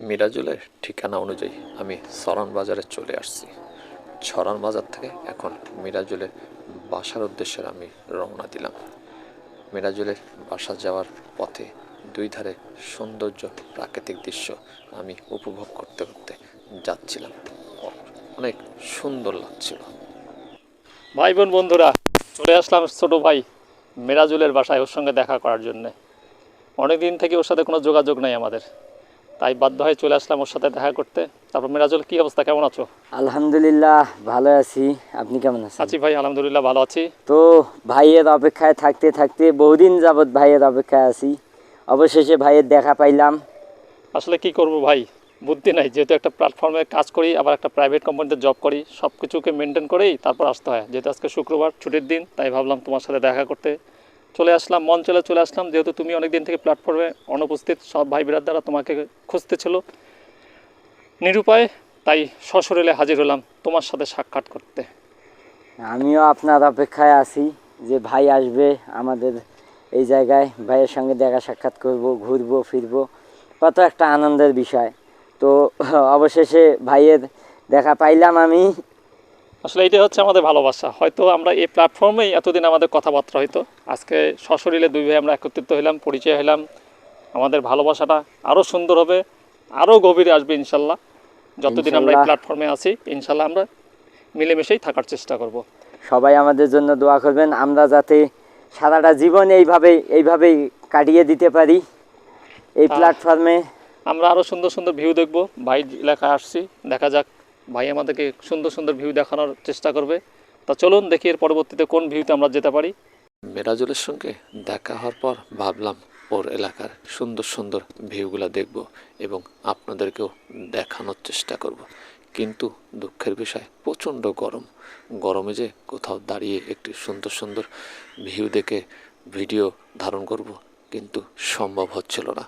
মিরাজুলের ঠিকানা অনুযায়ী আমি সরান বাজারে চলে আসছি। ছরান বাজার থেকে এখন মিরাজুলের বাসার উদ্দেশ্যে আমি রওনা দিলাম। মিরাজুলের বাসা যাওয়ার পথে দুই ধারে সৌন্দর্য প্রাকৃতিক দৃশ্য আমি উপভোগ করতে করতে যাচ্ছিলাম। অনেক সুন্দর লাগছিল। ভাই বোন বন্ধুরা, চলে আসলাম ছোট ভাই মেরাজুলের বাসায় ওর সঙ্গে দেখা করার জন্যে। অনেক দিন থেকে ওর সাথে কোনো যোগাযোগ নাই আমাদের। তাই বাধ্য হয়ে চলে আসলাম ওর সাথে দেখা করতে। তারপর মিরাজুল কি অবস্থা? কেমন আছো? আলহামদুলিল্লাহ ভালো আছি। আপনি কেমন আছেন? আছি ভাই আলহামদুলিল্লাহ ভালো আছি। তো ভাইয়ের অপেক্ষায় থাকতে থাকতে বহুদিন যাবৎ ভাইয়ের অপেক্ষায় আছি। অবশেষে ভাইয়ের দেখা পাইলাম। আসলে কি করব ভাই? বুদ্ধি নাই যেহেতু একটা প্ল্যাটফর্মে কাজ করি আবার একটা প্রাইভেট কোম্পানিতে জব করি সব কিছুকে মেনটেন করেই তারপর আসতে হয়। যেহেতু আজকে শুক্রবার ছুটির দিন তাই ভাবলাম তোমার সাথে দেখা করতে চলে আসলাম, মন চলে চলে আসলাম। যেহেতু তুমি অনেক দিন থেকে প্ল্যাটফর্মে অনুপস্থিত, সব ভাই বিরাট দ্বারা তোমাকে খুঁজতেছিল। নিরুপায়, তাই সশরীরে হাজির হলাম তোমার সাথে সাক্ষাৎ করতে। আমিও আপনার অপেক্ষায় আছি যে ভাই আসবে আমাদের এই জায়গায়, ভাইয়ের সঙ্গে দেখা সাক্ষাৎ করব, ঘুরবো, ফিরবো। কত একটা আনন্দের বিষয়। তো অবশেষে ভাইয়ের দেখা পাইলাম আমি। আসলে এটাই হচ্ছে আমাদের ভালোবাসা। হয়তো আমরা এই প্ল্যাটফর্মেই এতদিন আমাদের কথাবার্তা হয়তো আজকে সশরীরে দুই ভাই আমরা একত্রিত হলাম পরিচয় হলাম আমাদের ভালোবাসাটা আরও সুন্দর হবে আরও গভীরে আসবে ইনশাল্লাহ। যতদিন আমরা এই প্ল্যাটফর্মে আছি ইনশাল্লাহ আমরা মিলেমিশেই থাকার চেষ্টা করব। সবাই আমাদের জন্য দোয়া করবেন। আমরা যাতে সারাটা জীবন এইভাবেই এইভাবেই কাটিয়ে দিতে পারি। এই। প্ল্যাটফর্মে আমরা আরও সুন্দর সুন্দর ভিউ দেখব। ভাই এলাকায় আসছি দেখা যাক ভাই আমাদেরকে সুন্দর সুন্দর ভিউ দেখানোর চেষ্টা করবে। তা চলুন দেখি এর পরবর্তীতে কোন ভিউতে আমরা যেতে পারি। মিরাজুলের সঙ্গে দেখা হওয়ার পর ভাবলাম ওর এলাকার সুন্দর সুন্দর ভিউগুলো দেখব এবং আপনাদেরকেও দেখানোর চেষ্টা করব। কিন্তু দুঃখের বিষয়, প্রচণ্ড গরম। গরমে যে কোথাও দাঁড়িয়ে একটি সুন্দর সুন্দর ভিউ দেখে ভিডিও ধারণ করব কিন্তু সম্ভব হচ্ছিল না।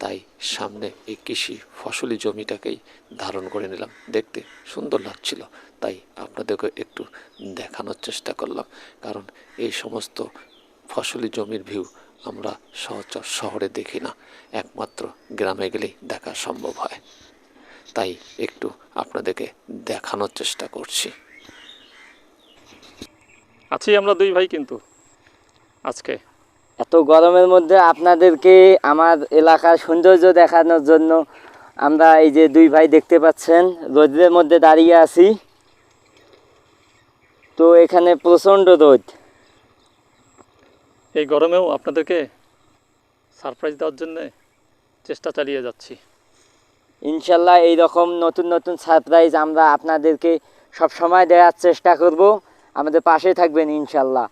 তাই সামনে এই কৃষি ফসলি জমিটাকেই ধারণ করে নিলাম। দেখতে সুন্দর লাগছিল, তাই আপনাদেরকে একটু দেখানোর চেষ্টা করলাম। কারণ এই সমস্ত ফসলি জমির ভিউ আমরা সহচর শহরে দেখি না, একমাত্র গ্রামে গেলেই দেখা সম্ভব হয়। তাই একটু আপনাদেরকে দেখানোর চেষ্টা করছি। আছি আমরা দুই ভাই কিন্তু, আজকে এত গরমের মধ্যে আপনাদেরকে আমার এলাকার সৌন্দর্য দেখানোর জন্য আমরা এই যে দুই ভাই দেখতে পাচ্ছেন রোদের মধ্যে দাঁড়িয়ে আছি। তো এখানে প্রচণ্ড রোদ। এই গরমেও আপনাদেরকে সারপ্রাইজ দেওয়ার জন্য চেষ্টা চালিয়ে যাচ্ছি। ইনশাল্লাহ এই রকম নতুন নতুন সারপ্রাইজ আমরা আপনাদেরকে সব সময় দেওয়ার চেষ্টা করব। আমাদের পাশে থাকবেন ইনশাল্লাহ।